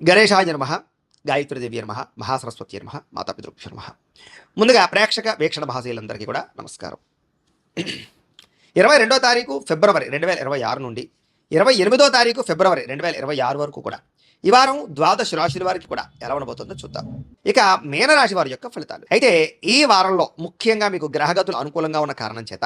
గణేశాయ నమ గాయత్రీదేవి నమ మహాసరస్వతి నమ మాతాపితృభ్య నమ. ముందుగా ప్రేక్షక వీక్షణ భాషలందరికీ కూడా నమస్కారం. ఇరవై రెండో తారీఖు ఫిబ్రవరి రెండు వేల ఇరవై ఆరు నుండి ఇరవై ఎనిమిదో తారీఖు ఫిబ్రవరి రెండు వేల ఇరవై ఆరు వరకు కూడా ఈ వారం ద్వాదశ రాశుల వారికి కూడా ఎలా ఉండబోతుందో చూద్దాం. ఇక మీనరాశి వారి యొక్క ఫలితాలు. అయితే ఈ వారంలో ముఖ్యంగా మీకు గ్రహగతులు అనుకూలంగా ఉన్న కారణం చేత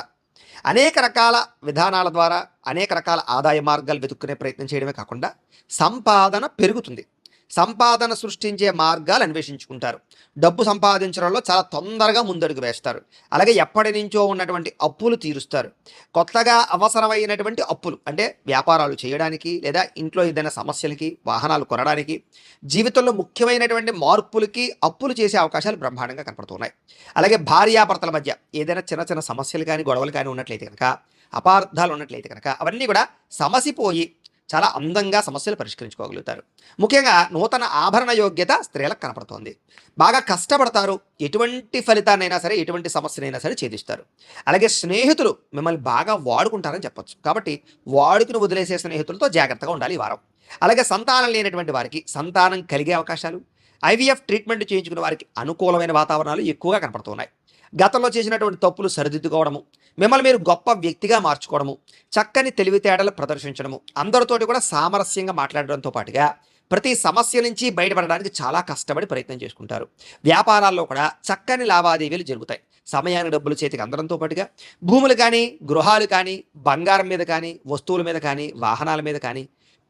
అనేక రకాల విధానాల ద్వారా అనేక రకాల ఆదాయ మార్గాలు వెతుక్కునే ప్రయత్నం చేయడమే కాకుండా సంపాదన పెరుగుతుంది. సంపాదన సృష్టించే మార్గాలు అన్వేషించుకుంటారు. డబ్బు సంపాదించడంలో చాలా తొందరగా ముందడుగు వేస్తారు. అలాగే ఎప్పటి నుంచో ఉన్నటువంటి అప్పులు తీరుస్తారు. కొత్తగా అవసరమైనటువంటి అప్పులు అంటే వ్యాపారాలు చేయడానికి లేదా ఇంట్లో ఏదైనా సమస్యలకి వాహనాలు కొనడానికి జీవితంలో ముఖ్యమైనటువంటి మార్పులకి అప్పులు చేసే అవకాశాలు బ్రహ్మాండంగా కనపడుతున్నాయి. అలాగే భార్యాభర్తల మధ్య ఏదైనా చిన్న చిన్న సమస్యలు కానీ గొడవలు కానీ ఉన్నట్లయితే కనుక అపార్థాలు ఉన్నట్లయితే కనుక అవన్నీ కూడా సమసిపోయి చాలా అందంగా సమస్యలు పరిష్కరించుకోగలుగుతారు. ముఖ్యంగా నూతన ఆభరణ యోగ్యత స్త్రీలకు కనపడుతోంది. బాగా కష్టపడతారు. ఎటువంటి ఫలితాన్నైనా సరే ఎటువంటి సమస్యనైనా సరే ఛేదిస్తారు. అలాగే స్నేహితులు మిమ్మల్ని బాగా వాడుకుంటారని చెప్పొచ్చు. కాబట్టి వాడుకుని వదిలేసే స్నేహితులతో జాగ్రత్తగా ఉండాలి ఈ వారం. అలాగే సంతానం లేనటువంటి వారికి సంతానం కలిగే అవకాశాలు ఐవీఎఫ్ ట్రీట్మెంట్ చేయించుకున్న వారికి అనుకూలమైన వాతావరణాలు ఎక్కువగా కనపడుతున్నాయి. గతంలో చేసినటువంటి తప్పులు సరిదిద్దుకోవడము మిమ్మల్ని మీరు గొప్ప వ్యక్తిగా మార్చుకోవడము చక్కని తెలివితేటలు ప్రదర్శించడము అందరితోటి కూడా సామరస్యంగా మాట్లాడడంతో పాటుగా ప్రతి సమస్య నుంచి బయటపడడానికి చాలా కష్టపడి ప్రయత్నం చేసుకుంటారు. వ్యాపారాల్లో కూడా చక్కని లావాదేవీలు జరుగుతాయి. సమయానికి డబ్బులు చేతికి అందడంతో పాటుగా భూములు కానీ గృహాలు కానీ బంగారం మీద కానీ వస్తువుల మీద కానీ వాహనాల మీద కానీ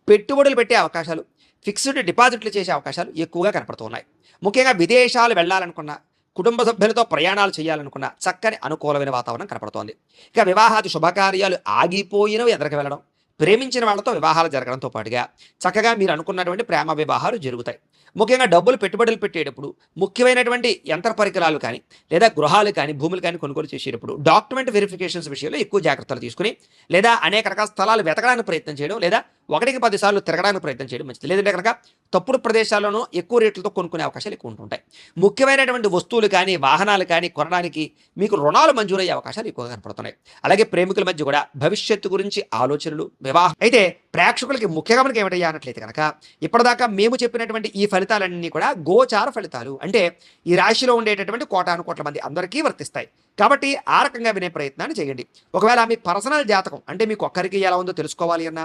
పెట్టుబడులు పెట్టే అవకాశాలు ఫిక్స్డ్ డిపాజిట్లు చేసే అవకాశాలు ఎక్కువగా కనపడుతున్నాయి. ముఖ్యంగా విదేశాలు వెళ్ళాలనుకున్న కుటుంబ సభ్యులతో ప్రయాణాలు చేయాలనుకున్న చక్కని అనుకూలమైన వాతావరణం కనపడుతోంది. ఇక వివాహాది శుభకార్యాలు ఆగిపోయినవి ఎదరికి వెళ్ళడం ప్రేమించిన వాళ్ళతో వివాహాలు జరగడంతో పాటుగా చక్కగా మీరు అనుకున్నటువంటి ప్రేమ వివాహాలు జరుగుతాయి. ముఖ్యంగా డబ్బులు పెట్టుబడులు పెట్టేటప్పుడు ముఖ్యమైనటువంటి యంత్ర పరికరాలు కానీ లేదా గృహాలు కానీ భూములు కానీ కొనుగోలు చేసేటప్పుడు డాక్యుమెంట్ వెరిఫికేషన్స్ విషయంలో ఎక్కువ జాగ్రత్తలు తీసుకుని లేదా అనేక రకాల స్థలాలు వెతకడానికి ప్రయత్నం చేయడం లేదా ఒకటికి పదిసార్లు తిరగడానికి ప్రయత్నం చేయడం మంచిది. లేదంటే కనుక తప్పుడు ప్రదేశాల్లోనూ ఎక్కువ రేట్లతో కొనుక్కునే అవకాశాలు ఎక్కువ ఉంటుంటాయి. ముఖ్యమైనటువంటి వస్తువులు కానీ వాహనాలు కానీ కొనడానికి మీకు రుణాలు మంజూరయ్యే అవకాశాలు ఎక్కువగా కనపడుతున్నాయి. అలాగే ప్రేమికుల మధ్య కూడా భవిష్యత్తు గురించి ఆలోచనలు వివాహం. అయితే ప్రేక్షకులకి ముఖ్యంగా మనకి ఏమిటయ్యా అన్నట్లయితే కనుక ఇప్పటిదాకా మేము చెప్పినటువంటి ఈ ఫలితాలన్నీ కూడా గోచార ఫలితాలు. అంటే ఈ రాశిలో ఉండేటటువంటి కోటాను కోట్ల మంది అందరికీ వర్తిస్తాయి. కాబట్టి ఆ రకంగా వినే ప్రయత్నాన్ని చేయండి. ఒకవేళ మీ పర్సనల్ జాతకం అంటే మీకు ఒక్కరికి ఎలా ఉందో తెలుసుకోవాలి అన్నా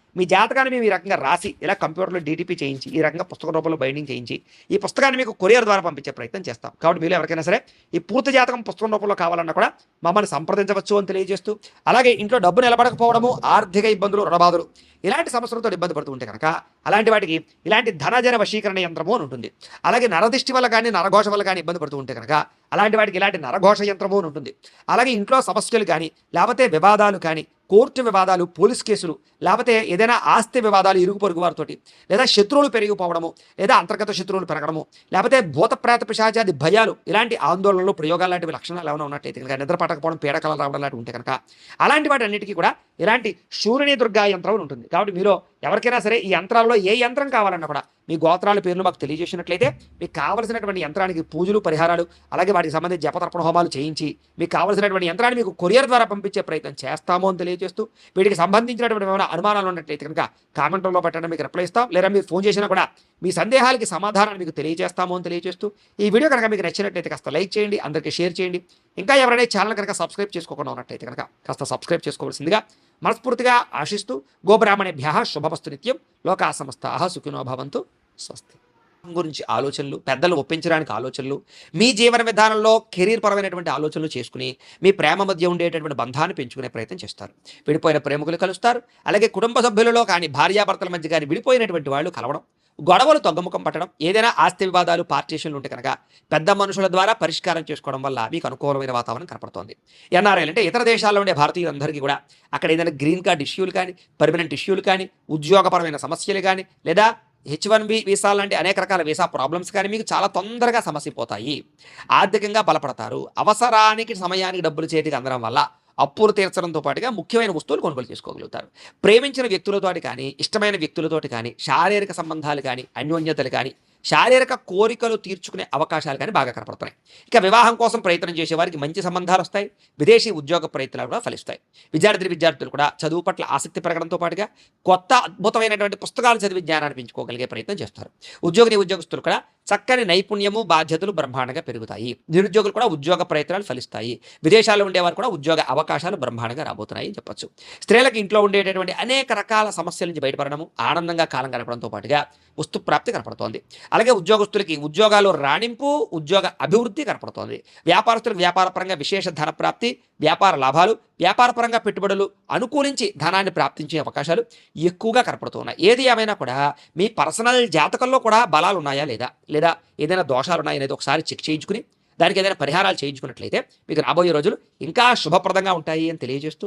మీ జాతకాన్ని మేము ఈ రకంగా రాసి ఇలా కంప్యూటర్లో డీటీపీ చేయించి ఈ రకంగా పుస్తక రూపంలో బైండింగ్ చేయించి ఈ పుస్తకాన్ని మీకు కొరియర్ ద్వారా పంపించే ప్రయత్నం చేస్తాం. కాబట్టి మీరు ఎవరికైనా సరే ఈ పూర్తి జాతకం పుస్తకం రూపంలో కావాలన్నా కూడా మమ్మల్ని సంప్రదించవచ్చు అని తెలియజేస్తూ అలాగే ఇంట్లో డబ్బు నిలబడకపోవడము ఆర్థిక ఇబ్బందులు రుణబాధలు ఇలాంటి సమస్యలతో ఇబ్బంది పడుతూ ఉంటే కనుక అలాంటి వాటికి ఇలాంటి ధనజన వశీకరణ యంత్రము అని ఉంటుంది. అలాగే నరదిష్టి వల్ల కానీ నరఘోష వల్ల కానీ ఇబ్బంది పడుతూ ఉంటే కనుక అలాంటి వాటికి ఇలాంటి నరఘోష యంత్రము అని ఉంటుంది. అలాగే ఇంట్లో సమస్యలు కానీ లేకపోతే వివాదాలు కానీ కోర్టు వివాదాలు పోలీస్ కేసులు లేకపోతే ఏదైనా ఆస్తి వివాదాలు ఇరుగు పొరుగు వారితోటి లేదా శత్రువులు పెరిగిపోవడము లేదా అంతర్గత శత్రువులు పెరగడము లేకపోతే భూతప్రేత పిశాచాది భయాలు ఇలాంటి ఆందోళనలు ప్రయోగాలు లాంటివి లక్షణాలు ఏమైనా ఉన్నట్టయితే కనుక నిద్ర పట్టకపోవడం పీడకలు రావడం లాంటివి ఉంటే కనుక అలాంటి వాటి అన్నిటికీ కూడా ఇలాంటి శూరిణి దుర్గా యంత్రం ఉంటుంది. కాబట్టి మీరు ఎవరికైనా సరే ఈ యంత్రాల్లో ఏ యంత్రం కావాలన్నా కూడా మీ గోత్రాల పేర్లు మాకు తెలియజేసినట్లయితే మీకు కావలసినటువంటి యంత్రానికి పూజలు పరిహారాలు అలాగే వాటికి సంబంధించి జపతర్పణ హోమాలు చేయించి మీకు కావలసినటువంటి యంత్రాన్ని మీకు కొరియర్ ద్వారా పంపించే ప్రయత్నం చేస్తాము అని తెలియజేస్తూ వీటికి సంబంధించినటువంటి ఏమైనా అనుమానాలు ఉన్నట్లయితే కనుక కామెంట్లో పెట్టడం మీకు రిప్లై ఇస్తాం. లేదా మీరు ఫోన్ చేసినా కూడా మీ సందేహాలకి సమాధానం మీకు తెలియజేస్తాము అని తెలియజేస్తూ ఈ వీడియో కనుక మీకు నచ్చినట్లయితే కాస్త లైక్ చేయండి అందరికీ షేర్ చేయండి. ఇంకా ఎవరైనా ఛానల్ కనుక సబ్స్క్రైబ్ చేసుకోకుండా ఉన్నట్లయితే కనుక కాస్త సబ్స్క్రైబ్ చేసుకోవాల్సిందిగా మనస్ఫూర్తిగా ఆశిస్తూ గోబ్రాహ్మణేభ్య శుభమస్తు నిత్యం. లోకా సమస్త సుఖినో భవంతు. స్వస్తి. గురించి ఆలోచనలు పెద్దలు ఒప్పించడానికి ఆలోచనలు మీ జీవన విధానంలో కెరీర్ పరమైనటువంటి ఆలోచనలు చేసుకుని మీ ప్రేమ మధ్య ఉండేటటువంటి బంధాన్ని పెంచుకునే ప్రయత్నం చేస్తారు. విడిపోయిన ప్రేమికులు కలుస్తారు. అలాగే కుటుంబ సభ్యులలో కానీ భార్యాభర్తల మధ్య కానీ విడిపోయినటువంటి వాళ్ళు కలవడం గొడవలు తగ్గుముఖం పట్టడం ఏదైనా ఆస్తి వివాదాలు పార్టీషన్లు ఉంటే కనుక పెద్ద మనుషుల ద్వారా పరిష్కారం చేసుకోవడం వల్ల మీకు అనుకూలమైన వాతావరణం కనపడుతోంది. ఎన్ఆర్ఐలు అంటే ఇతర దేశాల్లో ఉండే భారతీయులందరికీ కూడా అక్కడ ఏదైనా గ్రీన్ కార్డ్ ఇష్యూలు కానీ పర్మనెంట్ ఇష్యూలు కానీ ఉద్యోగపరమైన సమస్యలు కానీ లేదా హెచ్ వన్ బి వీసా లాంటి అనేక రకాల వీసా ప్రాబ్లమ్స్ కానీ మీకు చాలా తొందరగా సమసిపోతాయి ఆర్థికంగా బలపడతారు. అవసరానికి సమయానికి డబ్బులు చేతికి అందడం వల్ల అప్పులు తీర్చడంతో పాటుగా ముఖ్యమైన వస్తువులు కొనుగోలు చేసుకోగలుగుతారు. ప్రేమించిన వ్యక్తులతోటి కానీ ఇష్టమైన వ్యక్తులతోటి కానీ శారీరక సంబంధాలు కానీ అన్యోన్యతలు కానీ శారీరక కోరికలు తీర్చుకునే అవకాశాలు కానీ బాగా కనపడుతున్నాయి. ఇక వివాహం కోసం ప్రయత్నం చేసే వారికి మంచి సంబంధాలు వస్తాయి. విదేశీ ఉద్యోగ ప్రయత్నాలు కూడా ఫలిస్తాయి. విద్యార్థి విద్యార్థులు కూడా చదువు పట్ల ఆసక్తి పెరగడంతో పాటుగా కొత్త అద్భుతమైనటువంటి పుస్తకాలు చదివి జ్ఞానాన్ని పెంచుకోగలిగే ప్రయత్నం చేస్తారు. ఉద్యోగిని ఉద్యోగస్తులు కూడా చక్కని నైపుణ్యము బాధ్యతలు బ్రహ్మాండంగా పెరుగుతాయి. నిరుద్యోగులు కూడా ఉద్యోగ ప్రయత్నాలు ఫలిస్తాయి. విదేశాల్లో ఉండేవారు కూడా ఉద్యోగ అవకాశాలు బ్రహ్మాండంగా రాబోతున్నాయి అని చెప్పొచ్చు. స్త్రీలకు ఇంట్లో ఉండేటటువంటి అనేక రకాల సమస్యల నుంచి బయటపడడము ఆనందంగా కాలం గడపడంతో పాటుగా వస్తు ప్రాప్తి కనపడుతోంది. అలాగే ఉద్యోగస్తులకి ఉద్యోగాలు రాణింపు ఉద్యోగ అభివృద్ధి కనపడుతోంది. వ్యాపారస్తులకు వ్యాపారపరంగా విశేష ధన ప్రాప్తి వ్యాపార లాభాలు వ్యాపారపరంగా పెట్టుబడులు అనుకూలించి ధనాన్ని ప్రాప్తించే అవకాశాలు ఎక్కువగా కనపడుతున్నాయి ఏది ఏమైనా కూడా మీ పర్సనల్ జాతకంలో కూడా బలాలు ఉన్నాయా లేదా? లేదా ఏదైనా దోషాలు ఉన్నాయా అనేది ఒకసారి చెక్ చేయించుకుని దానికి ఏదైనా పరిహారాలు చేయించుకున్నట్లయితే మీకు రాబోయే రోజులు ఇంకా శుభప్రదంగా ఉంటాయి అని తెలియజేస్తూ